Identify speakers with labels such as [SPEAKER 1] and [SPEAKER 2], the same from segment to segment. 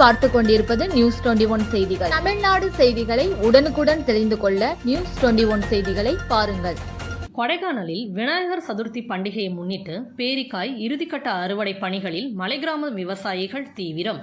[SPEAKER 1] பார்த்து கொண்டிருப்பது news twenty one செய்திகள். தமிழ்நாடு செய்திகளை உடனுக்குடன் தெரிந்து கொள்ள நியூஸ் டுவெண்டி ஒன் செய்திகளை பாருங்கள்.
[SPEAKER 2] கொடைக்கானலில் விநாயகர் சதுர்த்தி பண்டிகையை முன்னிட்டு பேரிக்காய் இறுதிக்கட்ட அறுவடை பணிகளில் மலைக்கிராம விவசாயிகள் தீவிரம்.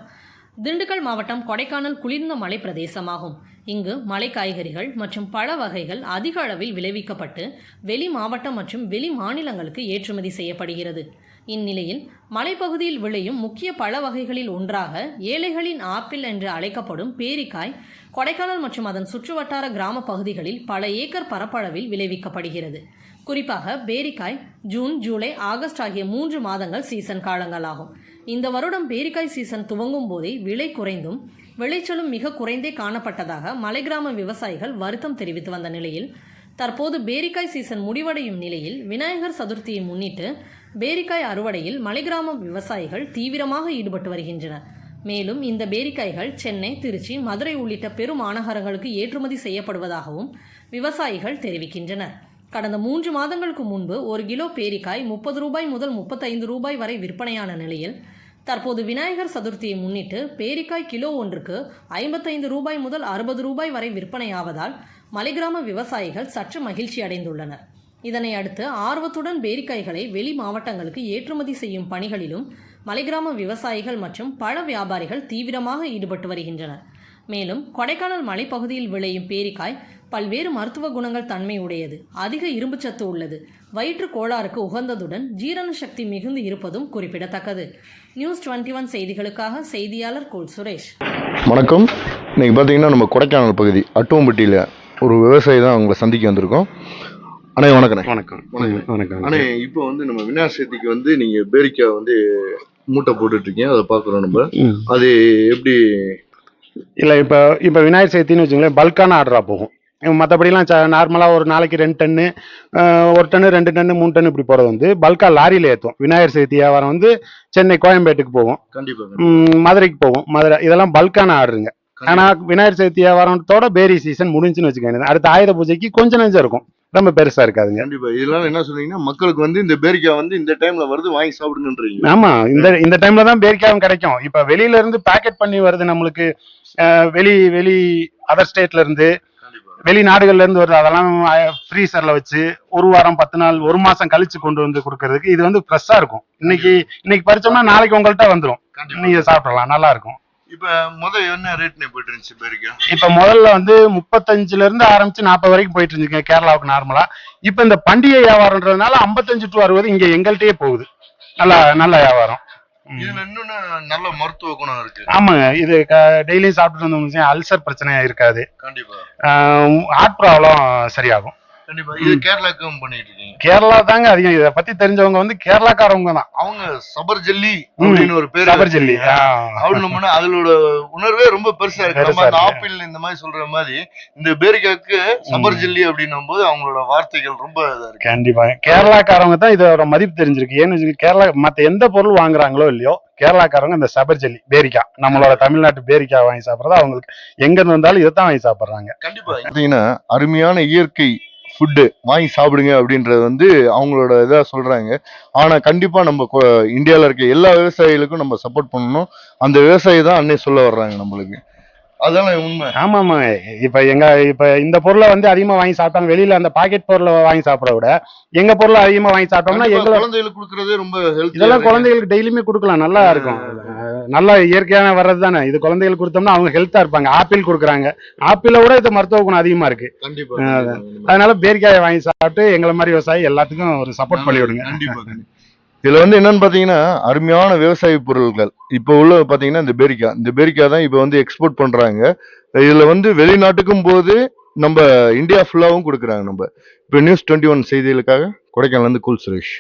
[SPEAKER 2] திண்டுக்கல் மாவட்டம் கொடைக்கானல் குளிர்ந்த மலை பிரதேசமாகும் இங்கு மலை காய்கறிகள் மற்றும் பழ வகைகள் அதிக அளவில் விளைவிக்கப்பட்டு வெளி மாவட்டம் மற்றும் வெளி மாநிலங்களுக்கு ஏற்றுமதி செய்யப்படுகிறது. இந்நிலையில் மலைப்பகுதியில் விளையும் முக்கிய பழ வகைகளில் ஒன்றாக ஏழைகளின் ஆப்பிள் என்று அழைக்கப்படும் பேரிக்காய் கொடைக்கானல் மற்றும் அதன் சுற்றுவட்டார கிராம பகுதிகளில் பல ஏக்கர் பரப்பளவில் விளைவிக்கப்படுகிறது. குறிப்பாக பேரிக்காய் ஜூன் ஜூலை ஆகஸ்ட் ஆகிய மூன்று மாதங்கள் சீசன் காலங்களாகும். இந்த வருடம் பேரிக்காய் சீசன் துவங்கும் போதே விலை குறைந்தும் விளைச்சலும் மிக குறைந்தே காணப்பட்டதாக மலைக்கிராம விவசாயிகள் வருத்தம் தெரிவித்து வந்த நிலையில் தற்போது பேரிக்காய் சீசன் முடிவடையும் நிலையில் விநாயகர் சதுர்த்தியை முன்னிட்டு பேரிக்காய் அறுவடையில் மலைக்கிராம விவசாயிகள் தீவிரமாக ஈடுபட்டு வருகின்றனர். மேலும் இந்த பேரிக்காய்கள் சென்னை திருச்சி மதுரை உள்ளிட்ட பெரும் மாநகரங்களுக்கு ஏற்றுமதி செய்யப்படுவதாகவும் விவசாயிகள் தெரிவிக்கின்றனர். கடந்த மூன்று மாதங்களுக்கு முன்பு ஒரு கிலோ பேரிக்காய் முப்பது ரூபாய் முதல் முப்பத்தைந்து ரூபாய் வரை விற்பனையான நிலையில் தற்போது விநாயகர் சதுர்த்தியை முன்னிட்டு பேரிக்காய் கிலோ ஒன்றுக்கு ஐம்பத்தைந்து ரூபாய் முதல் அறுபது ரூபாய் வரை விற்பனையாவதால் மலைகிராம விவசாயிகள் சற்று மகிழ்ச்சி அடைந்துள்ளனர். இதனை அடுத்து ஆர்வத்துடன் பேரிக்காய்களை வெளி மாவட்டங்களுக்கு ஏற்றுமதி செய்யும் பணிகளிலும் மலைகிராம விவசாயிகள் மற்றும் பழ வியாபாரிகள் தீவிரமாக ஈடுபட்டு வருகின்றனர். மேலும் கொடைக்கானல் மலைப்பகுதியில் விளையும் பேரிக்காய் பல்வேறு மருத்துவ குணங்கள் தன்மை உடையது. அதிக இரும்புச்சத்து உள்ளது. வயிற்று கோளாறுக்கு உகந்ததுடன் ஜீரண சக்தி மிகுந்து இருப்பதும் குறிப்பிடத்தக்கது. நியூஸ் டுவெண்ட்டி ஒன் செய்திகளுக்காக செய்தியாளர் குல் சுரேஷ்.
[SPEAKER 3] வணக்கம். இன்னைக்கு பார்த்தீங்கன்னா நம்ம கொடைக்கானல் பகுதி அட்டுவம்பட்டியில் ஒரு விவசாயி தான் அவங்களை சந்திக்க வந்திருக்கோம். அண்ணே
[SPEAKER 4] வணக்கம்.
[SPEAKER 3] வணக்கம்.
[SPEAKER 4] வணக்கம்.
[SPEAKER 3] அண்ணே இப்போ வந்து நம்ம விநாயகர் சதுர்த்திக்கு வந்து நீங்கள் பேரிக்காய் வந்து மூட்டை போட்டுட்டு இருக்கீங்க. அதை பார்க்குறோம் நம்ம. அது எப்படி?
[SPEAKER 4] இல்லை இப்போ இப்போ விநாயகர் சதுர்த்தின்னு வச்சுங்களேன் பல்கான ஆர்டராக போகும். மற்றபடிலாம் நார்மலாக ஒரு நாளைக்கு ரெண்டு டன்னு ஒரு டன்னு ரெண்டு டன்னு மூணு டன்னு இப்படி போகிறது வந்து பல்கா லாரியில் ஏற்றுவோம் விநாயகர் சதுர்த்தி வியாபாரம் வந்து சென்னை கோயம்பேட்டுக்கு போகும்
[SPEAKER 3] கண்டிப்பாக
[SPEAKER 4] மதுரைக்கு போகும் மதுரை இதெல்லாம் பல்கான ஆர்டருங்க ஆனால் விநாயகர் சதுர்த்தி வியாபாரத்தோட பேரி சீசன் முடிஞ்சுன்னு வச்சுக்கோங்க. அடுத்த ஆயுத பூஜைக்கு கொஞ்சம் நெஞ்சம் இருக்கும். ரொம்ப பெருசாக இருக்காதுங்க.
[SPEAKER 3] கண்டிப்பா. இதெல்லாம் என்ன சொன்னீங்கன்னா மக்களுக்கு வந்து இந்த பேரிக்காய் வந்து இந்த டைம்ல வருது வாங்கி சாப்பிடுங்கன்றீங்க.
[SPEAKER 4] ஆமா. இந்த இந்த டைம்ல தான் பேரிக்காயும் கிடைக்கும். இப்ப வெளியில இருந்து பேக்கெட் பண்ணி வருது நம்மளுக்கு. வெளி வெளி அதர் ஸ்டேட்ல இருந்து. வெளிநாடுகள்ல இருந்து வருது அதெல்லாம் ஃப்ரீசர்ல வச்சு ஒரு வாரம் பத்து நாள் ஒரு மாசம் கழிச்சு கொண்டு வந்து கொடுக்கறதுக்கு இது வந்து ஃப்ரெஷ்ஷா இருக்கும். இன்னைக்கு இன்னைக்கு பறிச்சோம்னா நாளைக்கு உங்கள்கிட்ட வந்துடும் நீங்க சாப்பிடலாம் நல்லா இருக்கும்.
[SPEAKER 3] இப்ப முத என்ன ரேட்னே போயிட்டு இருந்துச்சு பேரிக்காய்
[SPEAKER 4] இப்ப முதல்ல வந்து முப்பத்தஞ்சுல இருந்து ஆரம்பிச்சு நாற்பது வரைக்கும் போயிட்டு இருந்துச்சுங்க கேரளாவுக்கு நார்மலா இப்ப இந்த பண்டிகை வியாபாரம்ன்றதுனால ஐம்பத்தஞ்சு டு அறுபது இங்க எங்கள்கிட்டயே போகுது. நல்லா நல்ல வியாபாரம்.
[SPEAKER 3] இதுல இன்னொன்னு நல்ல மருத்துவ குணம் இருக்கு.
[SPEAKER 4] ஆமாங்க. இது டெய்லியும் சாப்பிட்டு வந்தோம் அல்சர் பிரச்சனை இருக்காது.
[SPEAKER 3] கண்டிப்பா.
[SPEAKER 4] ஹார்ட் ப்ராப்ளம் சரியாகும்.
[SPEAKER 3] கண்டிப்பா. இது கேரளாக்கும் பண்ணிட்டு இருக்கீங்க.
[SPEAKER 4] கேரளா தாங்க அதிகம். இதை பத்தி தெரிஞ்சவங்க வந்து கேரளாக்காரவங்க தான்.
[SPEAKER 3] அவங்க சபர் ஜல்லி அப்படின்னு ஒரு பேர்
[SPEAKER 4] சபர்ஜல்லி
[SPEAKER 3] அப்படின்னோம்னா அதோட உணர்வே ரொம்ப பெருசா இருக்கு. நம்ம அந்த. ஆப்பிள் இந்த மாதிரி சொல்ற மாதிரி இந்த பேரிக்காக்கு சபர் ஜல்லி அப்படின்னும் போது அவங்களோட வார்த்தைகள் ரொம்ப இதா இருக்கு.
[SPEAKER 4] கண்டிப்பா. கேரளாக்காரவங்க தான் இதோட மதிப்பு தெரிஞ்சிருக்கு. ஏன்னு வச்சுக்கோங்க, கேரளா மத்த எந்த பொருள் வாங்குறாங்களோ இல்லையோ கேரளாக்காரவங்க இந்த சபர்ஜல்லி பேரிக்கா. நம்மளோட தமிழ்நாட்டு பேரிக்கா வாங்கி சாப்பிடுறது அவங்களுக்கு. எங்க இருந்து வந்தாலும் இதைத்தான் வாங்கி சாப்பிடுறாங்க.
[SPEAKER 3] கண்டிப்பா. பாத்தீங்கன்னா அருமையான இயற்கை ஃபுட்டு வாங்கி சாப்பிடுங்க அப்படின்றது வந்து அவங்களோட இதா சொல்றாங்க. ஆனா கண்டிப்பா நம்ம இந்தியால இருக்க எல்லா விவசாயிகளுக்கும் நம்ம சப்போர்ட் பண்ணணும். அந்த விவசாயி தான் அன்னை சொல்ல வர்றாங்க நம்மளுக்கு. அதெல்லாம் உண்மை?
[SPEAKER 4] ஆமா ஆமா இப்ப எங்க இப்ப இந்த பொருளை வந்து அதிகமா வாங்கி சாப்பிட்டாங்க. வெளியில அந்த பாக்கெட் பொருளை வாங்கி சாப்பிட விட எங்க பொருளை அதிகமா வாங்கி சாப்பிட்டோம்னா எங்களை
[SPEAKER 3] குழந்தைகளுக்கு கொடுக்கறதே ரொம்ப ஹெல்த்
[SPEAKER 4] இதெல்லாம் குழந்தைகளுக்கு டெய்லியுமே கொடுக்கலாம். நல்லா இருக்கும். நல்லா இயற்கையான வர்றது தானே? இது குழந்தைகளுக்கு கொடுத்தோம்னா அவங்க ஹெல்த்தா இருப்பாங்க. ஆப்பிள் கொடுக்குறாங்க. ஆப்பிளை விட இது மருத்துவ குணம் அதிகமா இருக்கு. அதனால பேரிக்காயை வாங்கி சாப்பிட்டு எங்களை மாதிரி விவசாயி எல்லாத்துக்கும் ஒரு சப்போர்ட் பண்ணி விடுங்க.
[SPEAKER 3] இதுல வந்து என்னன்னு பாத்தீங்கன்னா அருமையான விவசாய பொருட்கள் இப்போ உள்ள பாத்தீங்கன்னா இந்த பேரிக்காய் இந்த பேரிக்காய் தான் இப்போ வந்து எக்ஸ்போர்ட் பண்றாங்க. இதுல வந்து வெளிநாட்டுக்கும் போது நம்ம இந்தியா ஃபுல்லாவும் கொடுக்குறாங்க நம்ம. இப்போ நியூஸ் டுவெண்ட்டி ஒன் செய்திகளுக்காக கொடைக்கானல் இருந்து குல் சுரேஷ்.